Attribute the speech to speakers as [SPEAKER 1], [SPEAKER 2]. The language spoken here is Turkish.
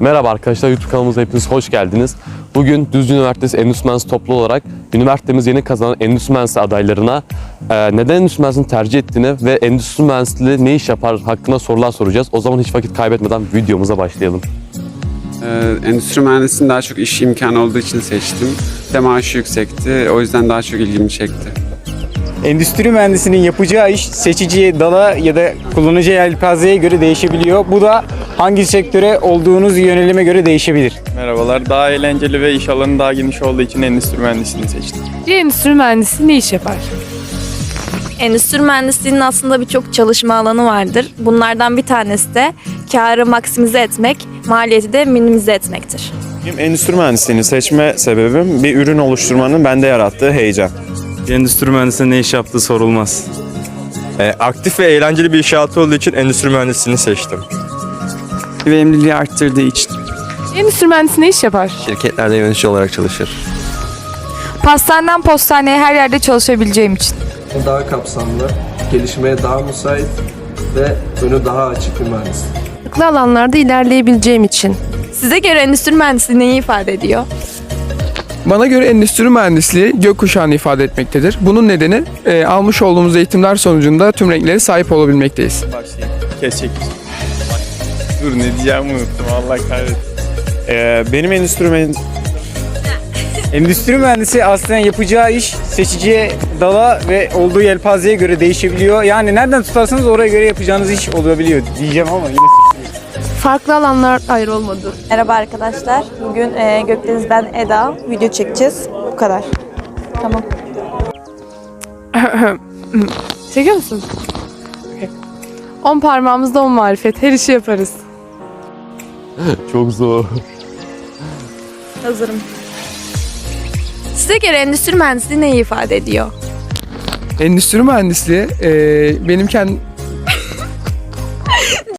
[SPEAKER 1] Merhaba arkadaşlar YouTube kanalımıza hepiniz hoş geldiniz. Bugün Düzce Üniversitesi Endüstri Mühendisliği toplu olarak üniversitemiz yeni kazanan Endüstri Mühendisliği adaylarına e, neden Endüstri Mühendisliğini tercih ettiğini ve Endüstri Mühendisliği ne iş yapar hakkında sorular soracağız. O zaman hiç vakit kaybetmeden videomuza başlayalım.
[SPEAKER 2] Ee, endüstri mühendisliğinin daha çok iş imkanı olduğu için seçtim. Maaşı yüksekti. O yüzden daha çok ilgimi çekti.
[SPEAKER 3] Endüstri mühendisinin yapacağı iş seçici dala ya da kullanıcı yelpazeye göre değişebiliyor. Bu da hangi sektöre olduğunuz yönelime göre değişebilir.
[SPEAKER 4] Merhabalar. Daha eğlenceli ve iş alanı daha geniş olduğu için endüstri mühendisliğini seçtim.
[SPEAKER 5] Bir endüstri mühendisi ne iş yapar?
[SPEAKER 6] Endüstri mühendisliğinin aslında birçok çalışma alanı vardır. Bunlardan bir tanesi de karı maksimize etmek, maliyeti de minimize etmektir.
[SPEAKER 7] Benim endüstri mühendisliğini seçme sebebim bir ürün oluşturmanın bende yarattığı heyecan.
[SPEAKER 8] Endüstri mühendisliğinin ne iş yaptığı sorulmaz.
[SPEAKER 9] E, aktif ve eğlenceli bir iş hayatı olduğu için endüstri mühendisliğini seçtim.
[SPEAKER 2] Verimliliği arttırdığı için.
[SPEAKER 5] Endüstri mühendisi ne iş yapar?
[SPEAKER 9] Şirketlerde yönetici olarak çalışır.
[SPEAKER 5] Pastaneden postaneye her yerde çalışabileceğim için.
[SPEAKER 10] daha kapsamlı, gelişmeye daha müsait ve önü daha açık bir mühendis.
[SPEAKER 5] Farklı alanlarda ilerleyebileceğim için.
[SPEAKER 6] Size göre endüstri mühendisliği neyi ifade ediyor?
[SPEAKER 11] Bana göre endüstri mühendisliği gökkuşağını ifade etmektedir. Bunun nedeni e, almış olduğumuz eğitimler sonucunda tüm renklere sahip olabilmekteyiz.
[SPEAKER 4] Başlayayım. Kesecek. Dur ne diyeceğimi unuttum. Allah kahretsin.
[SPEAKER 7] Ee, benim endüstri mühendis-
[SPEAKER 3] Endüstri mühendisi aslında yapacağı iş seçici dala ve olduğu yelpazeye göre değişebiliyor. Yani nereden tutarsanız oraya göre yapacağınız iş olabiliyor diyeceğim ama yine
[SPEAKER 5] Farklı alanlar hayır olmadı.
[SPEAKER 6] Merhaba arkadaşlar. Bugün e, Gökdeniz ben Eda. Video çekeceğiz. Bu kadar. Tamam.
[SPEAKER 5] Çekiyor musun? Okey. On parmağımızda on marifet. Her işi yaparız.
[SPEAKER 1] Çok zor.
[SPEAKER 6] Hazırım. Size göre endüstri mühendisliği neyi ifade ediyor?
[SPEAKER 11] Endüstri mühendisliği e, benim kend-